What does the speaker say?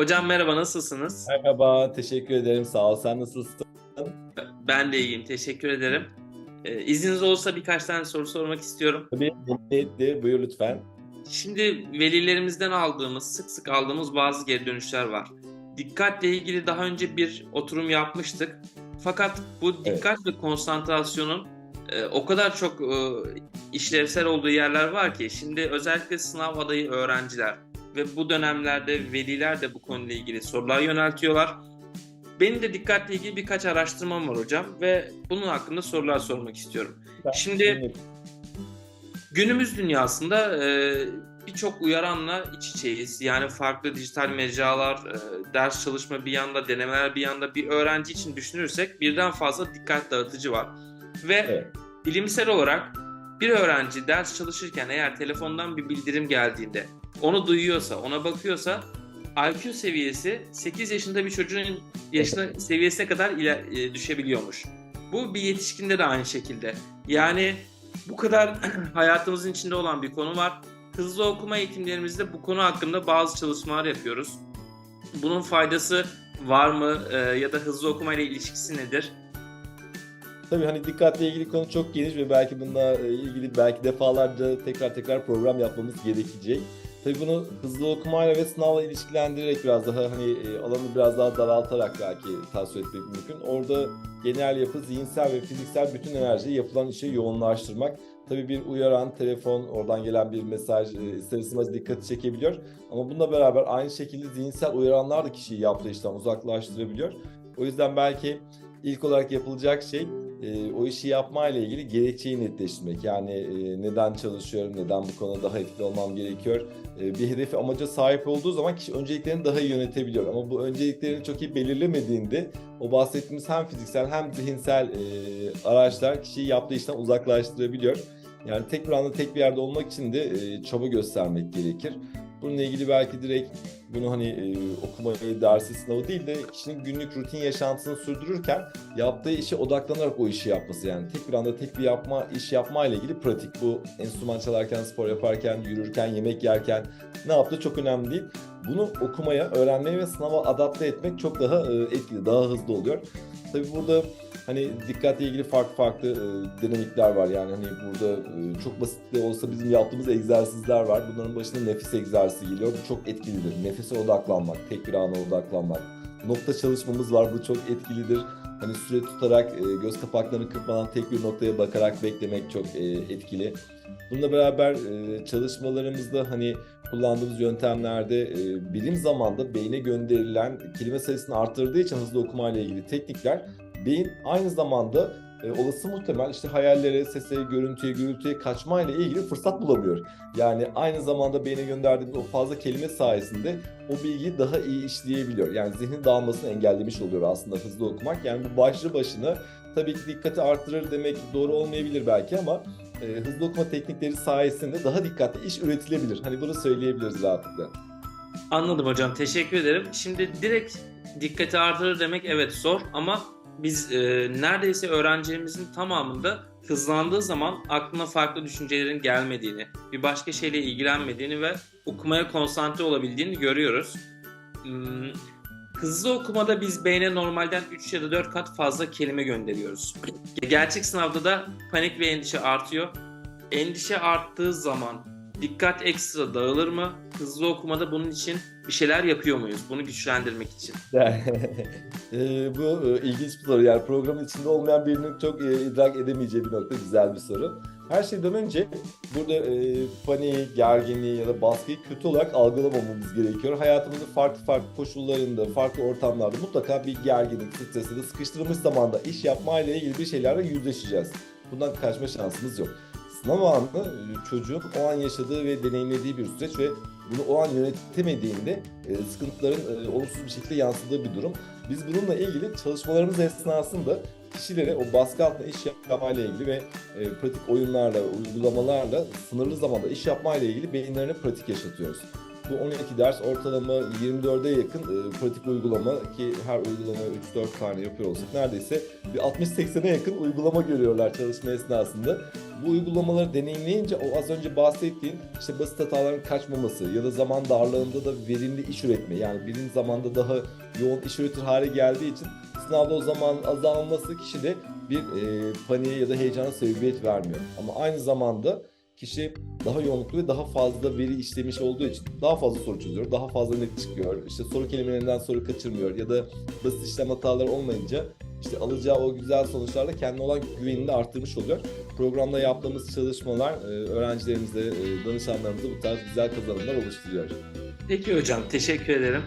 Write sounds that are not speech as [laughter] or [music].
Hocam merhaba, nasılsınız? Merhaba, teşekkür ederim. Sağ ol. Sen nasılsın? Ben de iyiyim, teşekkür ederim. Ee, izniniz olursa birkaç tane soru sormak istiyorum. Tabii memnuniyetle. Buyur lütfen. Şimdi velilerimizden aldığımız, sık sık aldığımız bazı geri dönüşler var. Dikkatle ilgili daha önce bir oturum yapmıştık. Fakat bu dikkat ve konsantrasyonun e, o kadar çok e, işlevsel olduğu yerler var ki şimdi özellikle sınav adayı öğrenciler ve bu dönemlerde veliler de bu konuyla ilgili sorular yöneltiyorlar. Benim de dikkatle ilgili birkaç araştırmam var hocam ve bunun hakkında sorular sormak istiyorum. Ben- Şimdi günümüz dünyasında e, birçok uyaranla iç içeyiz. Yani farklı dijital mecralar, e, ders çalışma bir yanda, denemeler bir yanda bir öğrenci için düşünürsek birden fazla dikkat dağıtıcı var. Ve Evet. bilimsel olarak bir öğrenci ders çalışırken eğer telefondan bir bildirim geldiğinde onu duyuyorsa, ona bakıyorsa IQ seviyesi 8 yaşında bir çocuğun yaşına seviyesine kadar iler, e, düşebiliyormuş. Bu bir yetişkinde de aynı şekilde. Yani bu kadar [clears throat] hayatımızın içinde olan bir konu var. Hızlı okuma eğitimlerimizde bu konu hakkında bazı çalışmalar yapıyoruz. Bunun faydası var mı e, ya da hızlı okuma ile ilişkisi nedir? Tabii hani dikkatle ilgili konu çok geniş ve belki bununla e, ilgili belki defalarca tekrar tekrar program yapmamız gerekecek. Tabii bunu hızlı okumayla ve sınavla ilişkilendirerek biraz daha hani e, alanı biraz daha daraltarak belki tasvir etmek mümkün. Orada genel yapı, zihinsel ve fiziksel bütün enerjiyi yapılan işe yoğunlaştırmak. Tabii bir uyaran, telefon, oradan gelen bir mesaj e, ister istemez dikkati çekebiliyor. Ama bununla beraber aynı şekilde zihinsel uyaranlar da kişiyi yaptığı işten uzaklaştırabiliyor. O yüzden belki ilk olarak yapılacak şey e, o işi yapma ile ilgili gerekçeyi netleştirmek. Yani e, neden çalışıyorum, neden bu konuda daha etkili olmam gerekiyor. E, bir hedefi amaca sahip olduğu zaman kişi önceliklerini daha iyi yönetebiliyor. Ama bu önceliklerini çok iyi belirlemediğinde o bahsettiğimiz hem fiziksel hem zihinsel e, araçlar kişiyi yaptığı işten uzaklaştırabiliyor. Yani tek bir anda tek bir yerde olmak için de e, çaba göstermek gerekir. Bununla ilgili belki direkt bunu hani e, okumayı, dersi, sınavı değil de kişinin günlük rutin yaşantısını sürdürürken yaptığı işe odaklanarak o işi yapması yani tek bir anda tek bir yapma iş yapma ile ilgili pratik bu enstrüman çalarken, spor yaparken, yürürken, yemek yerken ne yaptığı çok önemli değil. Bunu okumaya, öğrenmeye ve sınava adapte etmek çok daha e, etkili, daha hızlı oluyor. Tabii burada hani dikkatle ilgili farklı farklı e, dinamikler var. Yani hani burada e, çok basit de olsa bizim yaptığımız egzersizler var. Bunların başında nefis egzersizi geliyor. Bu çok etkilidir. Nefese odaklanmak, tek bir ana odaklanmak. Nokta çalışmamız var. Bu çok etkilidir. Hani süre tutarak e, göz kapaklarını kırpmadan tek bir noktaya bakarak beklemek çok e, etkili. Bununla beraber e, çalışmalarımızda hani kullandığımız yöntemlerde e, bilim zamanda beyne gönderilen kelime sayısını arttırdığı için hızlı okuma ile ilgili teknikler beyin aynı zamanda e, olası muhtemel işte hayallere, sese, görüntüye, gürültüye kaçma ile ilgili fırsat bulamıyor. Yani aynı zamanda beyne gönderdiğimiz o fazla kelime sayesinde o bilgiyi daha iyi işleyebiliyor. Yani zihnin dağılmasını engellemiş oluyor aslında hızlı okumak. Yani bu başlı başına tabii ki dikkati arttırır demek doğru olmayabilir belki ama e, hızlı okuma teknikleri sayesinde daha dikkatli iş üretilebilir. Hani bunu söyleyebiliriz rahatlıkla. Anladım hocam, teşekkür ederim. Şimdi direkt dikkati artırır demek evet zor ama biz e, neredeyse öğrencilerimizin tamamında hızlandığı zaman aklına farklı düşüncelerin gelmediğini, bir başka şeyle ilgilenmediğini ve okumaya konsantre olabildiğini görüyoruz. Hmm, hızlı okumada biz beyne normalden 3 ya da 4 kat fazla kelime gönderiyoruz. Gerçek sınavda da panik ve endişe artıyor. Endişe arttığı zaman dikkat ekstra dağılır mı? Hızlı okumada bunun için bir şeyler yapıyor muyuz? Bunu güçlendirmek için. [laughs] E, bu e, ilginç bir soru. Yani programın içinde olmayan birinin çok e, idrak edemeyeceği bir nokta. Güzel bir soru. Her şeyden önce burada e, paniği, gerginliği ya da baskıyı kötü olarak algılamamamız gerekiyor. Hayatımızın farklı farklı koşullarında, farklı ortamlarda mutlaka bir gerginlik, stres ya sıkıştırılmış zamanda iş yapma ile ilgili bir şeylerle yüzleşeceğiz. Bundan kaçma şansımız yok. Sınav anı e, çocuğun o an yaşadığı ve deneyimlediği bir süreç ve bunu o an yönetemediğinde e, sıkıntıların e, olumsuz bir şekilde yansıdığı bir durum. Biz bununla ilgili çalışmalarımız esnasında kişilere o baskı altında iş yapmayla ilgili ve e, pratik oyunlarla, uygulamalarla sınırlı zamanda iş yapmayla ilgili beyinlerine pratik yaşatıyoruz. bu 12 ders ortalama 24'e yakın e, pratik uygulama ki her uygulama 3-4 tane yapıyor olsak neredeyse bir 60-80'e yakın uygulama görüyorlar çalışma esnasında. Bu uygulamaları deneyimleyince o az önce bahsettiğin işte basit hataların kaçmaması ya da zaman darlığında da verimli iş üretme yani birinci zamanda daha yoğun iş üretir hale geldiği için sınavda o zaman azalması kişide bir e, paniğe ya da heyecana sebebiyet vermiyor. Ama aynı zamanda kişi daha yoğunluklu ve daha fazla veri işlemiş olduğu için daha fazla soru çözüyor, daha fazla net çıkıyor. İşte soru kelimelerinden soru kaçırmıyor ya da basit işlem hataları olmayınca işte alacağı o güzel sonuçlarla kendine olan güvenini de arttırmış oluyor. Programda yaptığımız çalışmalar e, öğrencilerimize, e, danışanlarımıza bu tarz güzel kazanımlar oluşturuyor. Peki hocam teşekkür ederim.